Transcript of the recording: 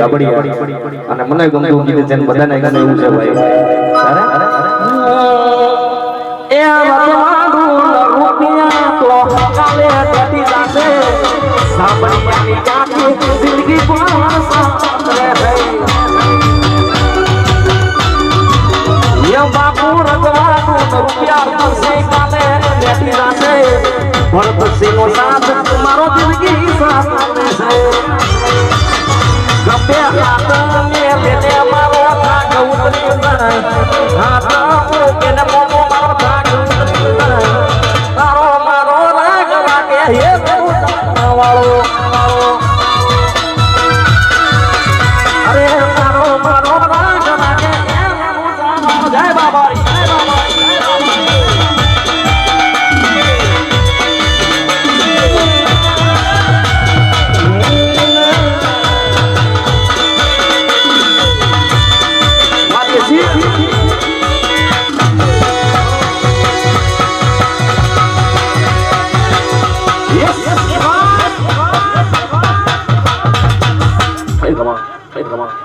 જાબડિયા અને મને ગમતું ગીત છે બધાને ગમે એવું છે ભાઈ. એ રૂપિયા તો કાલે કટી જાશે. સાંભળ્યાની આખી જિંદગી પણ સાંભળે હે એ બાપુ રજવાડું રૂપિયા મળશે કાલે કટી જાશે. ભરતસિંહનો સાથ મારો જિંદગી છે. ગમે હાથ ને 可以了吗？